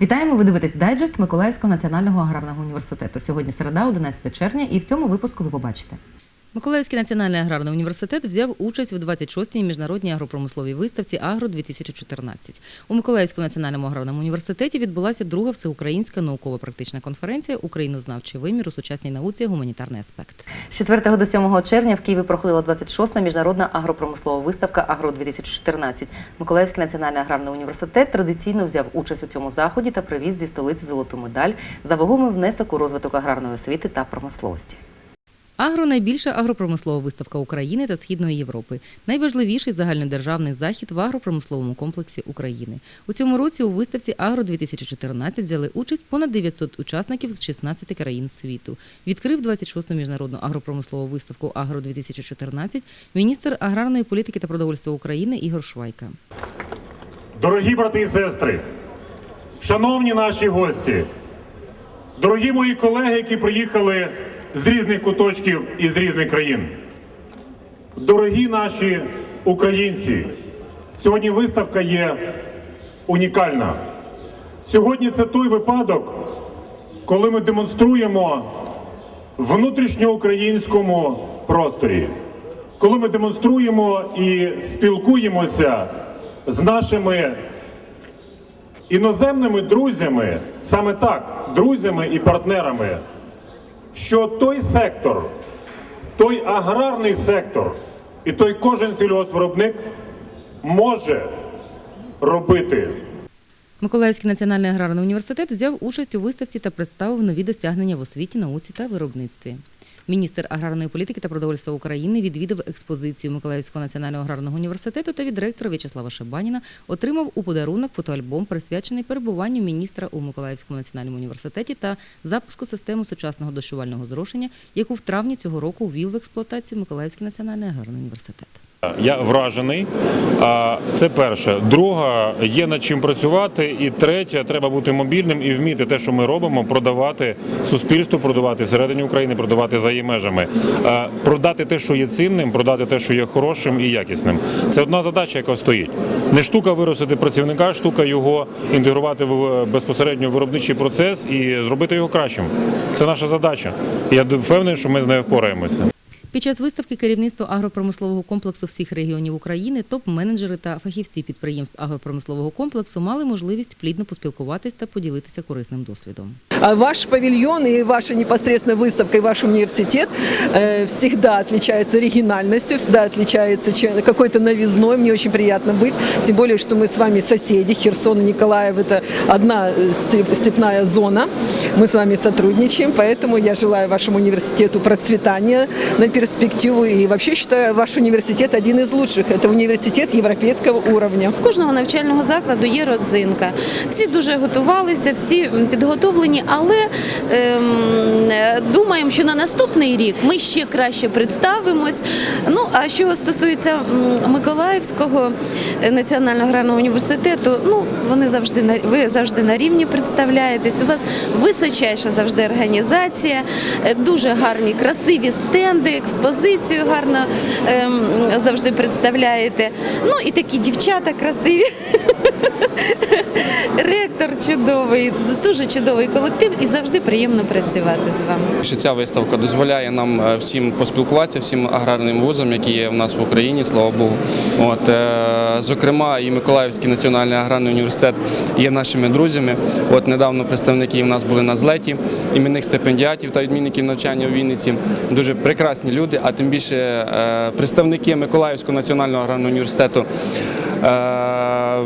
Вітаємо! Ви дивитесь дайджест Миколаївського національного аграрного університету. Сьогодні середа, 11 червня, і в цьому випуску ви побачите. Миколаївський національний аграрний університет взяв участь у 26-й міжнародній агропромисловій виставці Агро 2014 У Миколаївському національному аграрному університеті відбулася друга всеукраїнська науково-практична конференція Українознавчий вимір у сучасній науці гуманітарний аспект. З 4 до 7 червня в Києві проходила 26-та міжнародна агропромислова виставка Агро 2014 Миколаївський національний аграрний університет традиційно взяв участь у цьому заході та привіз зі столиці золоту медаль за вагомий внесок у розвиток аграрної освіти та промисловості. Агро найбільша агропромислова виставка України та Східної Європи. Найважливіший загальнодержавний захід в агропромисловому комплексі України. У цьому році у виставці Агро 2014 взяли участь понад 900 учасників з 16 країн світу. Відкрив 26-ту міжнародну агропромислову виставку Агро 2014 міністр аграрної політики та продовольства України Ігор Швайка. Дорогі брати і сестри, шановні наші гості, дорогі мої колеги, які приїхали з різних куточків і з різних країн. Дорогі наші українці, сьогодні виставка є унікальна. Сьогодні це той випадок, коли ми демонструємо внутрішньоукраїнському просторі, коли ми демонструємо і спілкуємося з нашими іноземними друзями, саме так, друзями і партнерами, що той сектор, той аграрний сектор і той кожен сільгоспвиробник може робити Миколаївський національний аграрний університет взяв участь у виставці та представив нові досягнення в освіті, науці та виробництві. Міністр аграрної політики та продовольства України відвідав експозицію Миколаївського національного аграрного університету та від директора В'ячеслава Шабаніна отримав у подарунок фотоальбом, присвячений перебуванню міністра у Миколаївському національному університеті та запуску системи сучасного дощувального зрошення, яку в травні цього року ввів в експлуатацію Миколаївський національний аграрний університет. Я вражений. Це перше. Друга є над чим працювати. І третє, треба бути мобільним і вміти те, що ми робимо, продавати суспільству, продавати всередині України, продавати за її межами. Продати те, що є цінним, продати те, що є хорошим і якісним. Це одна задача, яка стоїть. Не штука виростити працівника, штука його інтегрувати в безпосередньо виробничий процес і зробити його кращим. Це наша задача. Я впевнений, що ми з нею впораємося. Під час виставки керівництво агропромислового комплексу всіх регіонів України, топ-менеджери та фахівці підприємств агропромислового комплексу мали можливість плідно поспілкуватись та поділитися корисним досвідом. А Ваш павильон и ваша непосредственно выставка и ваш университет э, всегда отличается оригинальностью, всегда отличается че- какой-то новизной. Мне очень приятно быть. Тем более, что мы с вами соседи. Херсон и Николаев – это одна э, степ- степная зона. Мы с вами сотрудничаем, поэтому я желаю вашему университету процветания на перспективу. И вообще считаю ваш университет один из лучших. Это университет европейского уровня. У кожного навчального закладу є родзинка. Всі дуже готувалися, всі підготовлені, але ем, думаємо, що на наступний рік ми ще краще представимось. Ну а що стосується Миколаївського е, національного аграрного університету, ну вони завжди на ви завжди на рівні представляєтесь. У вас височайша завжди організація, е, дуже гарні, красиві стенди, експозицію гарно ем, завжди представляєте. Ну і такі дівчата красиві. Ректор чудовий, дуже чудовий колектив і завжди приємно працювати з вами. що ця виставка дозволяє нам е, всім поспілкуватися, всім аграрним вузам, які є в нас в Україні, слава Богу. От, е, зокрема, і Миколаївський національний аграрний університет є нашими друзями. От недавно представники в нас були на злеті іменних стипендіатів та відмінників навчання у Вінниці. Дуже прекрасні люди, а тим більше е, представники Миколаївського національного аграрного університету. Е,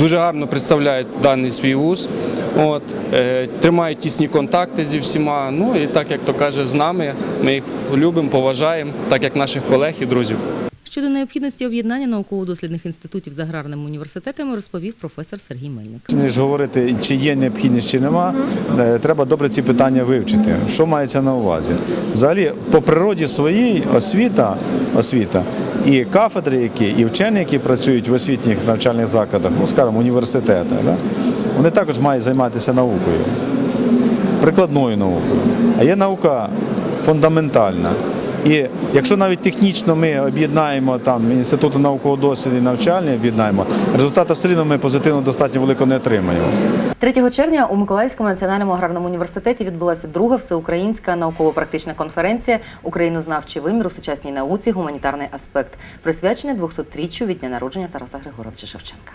Дуже гарно представляють даний свій вуз, от, е, тримають тісні контакти зі всіма. Ну і так як то каже, з нами ми їх любимо, поважаємо, так як наших колег і друзів. Щодо необхідності об'єднання науково-дослідних інститутів з аграрними університетами, розповів професор Сергій Мельник. ніж говорити, чи є необхідність, чи нема, е, треба добре ці питання вивчити. Що мається на увазі? Взагалі, по природі своїй освіта, освіта і кафедри, які, і вчені, які працюють в освітніх навчальних закладах, ну скажімо, університетах, да? вони також мають займатися наукою, прикладною наукою. А є наука фундаментальна. І якщо навіть технічно ми об'єднаємо там інститути наукового досліду і навчальні об'єднаємо, результату все рівно ми позитивно достатньо велико не отримаємо. 3 червня у Миколаївському національному аграрному університеті відбулася друга всеукраїнська науково-практична конференція Українознавчий вимір у сучасній науці, гуманітарний аспект, присвячена 200-річчю від дня народження Тараса Григоровича Шевченка.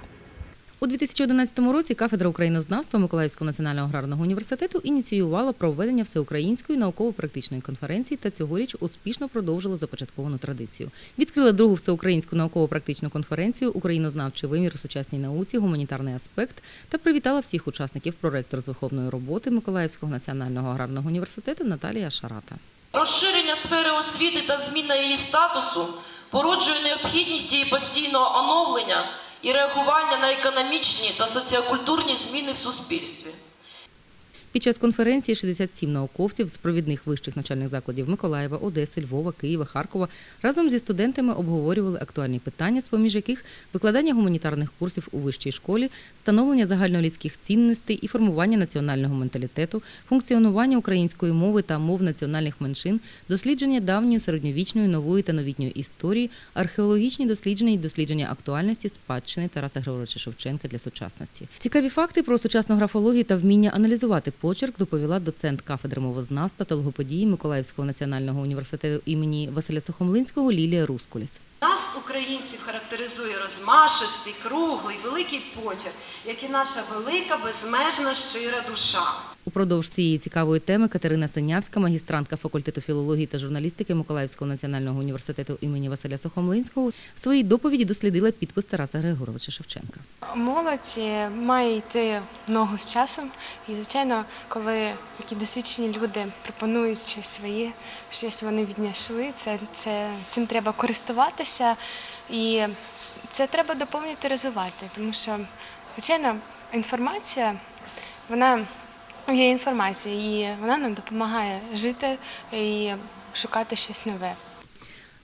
У 2011 році кафедра українознавства Миколаївського національного аграрного університету ініціювала проведення всеукраїнської науково-практичної конференції та цьогоріч успішно продовжила започатковану традицію. Відкрила другу всеукраїнську науково-практичну конференцію Українознавчий вимір у сучасній науці, гуманітарний аспект та привітала всіх учасників проректор з виховної роботи Миколаївського національного аграрного університету Наталія Шарата. Розширення сфери освіти та зміна її статусу породжує необхідність її постійного оновлення і реагування на економічні та соціокультурні зміни в суспільстві. Під час конференції 67 науковців з провідних вищих навчальних закладів Миколаєва, Одеси, Львова, Києва, Харкова разом зі студентами обговорювали актуальні питання, з поміж яких викладання гуманітарних курсів у вищій школі, становлення загальнолюдських цінностей і формування національного менталітету, функціонування української мови та мов національних меншин, дослідження давньої середньовічної, нової та новітньої історії, археологічні дослідження і дослідження актуальності спадщини Тараса Григоровича Шевченка для сучасності. Цікаві факти про сучасну графологію та вміння аналізувати почерк доповіла доцент кафедри мовознавства та логоподії Миколаївського національного університету імені Василя Сухомлинського Лілія Рускуліс. Нас, українців, характеризує розмашистий, круглий, великий почерк, як і наша велика, безмежна, щира душа. Упродовж цієї цікавої теми Катерина Синявська, магістрантка факультету філології та журналістики Миколаївського національного університету імені Василя Сухомлинського, в своїй доповіді дослідила підпис Тараса Григоровича Шевченка. Молодь е, має йти ногу з часом. І, звичайно, коли такі досвідчені люди пропонують щось своє, щось вони віднайшли, це, це, цим треба користуватися і це треба доповнити, розвивати. Тому що, звичайно, інформація, вона є інформація, і вона нам допомагає жити і шукати щось нове.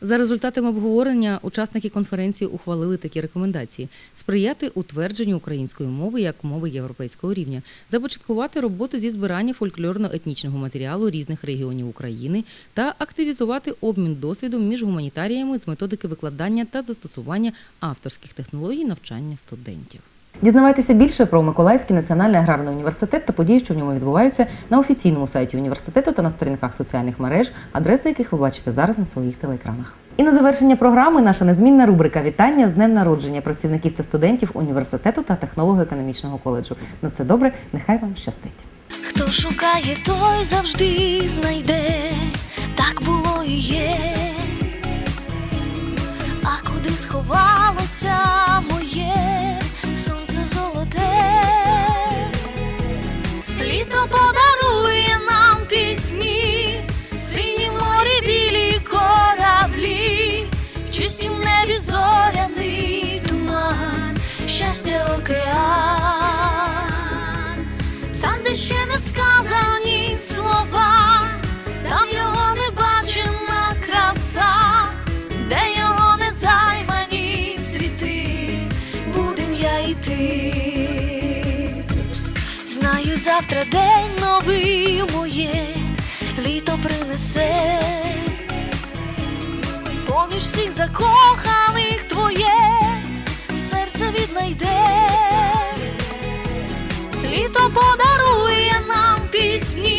За результатами обговорення учасники конференції ухвалили такі рекомендації: сприяти утвердженню української мови як мови європейського рівня, започаткувати роботу зі збирання фольклорно-етнічного матеріалу різних регіонів України та активізувати обмін досвідом між гуманітаріями з методики викладання та застосування авторських технологій навчання студентів. Дізнавайтеся більше про Миколаївський національний аграрний університет та події, що в ньому відбуваються на офіційному сайті університету та на сторінках соціальних мереж, адреси яких ви бачите зараз на своїх телеекранах. І на завершення програми наша незмінна рубрика Вітання з днем народження працівників та студентів університету та технолого-економічного коледжу. На все добре, нехай вам щастить. Хто шукає, той завжди знайде, так було і є. А куди сховалося щастя океан. Там, де ще не сказані слова, там його не бачена краса, де його не займані світи, будем я йти. Знаю, завтра день новий моє, літо принесе, поміж всіх закоханих твоє віднайде. Літо подарує нам пісні,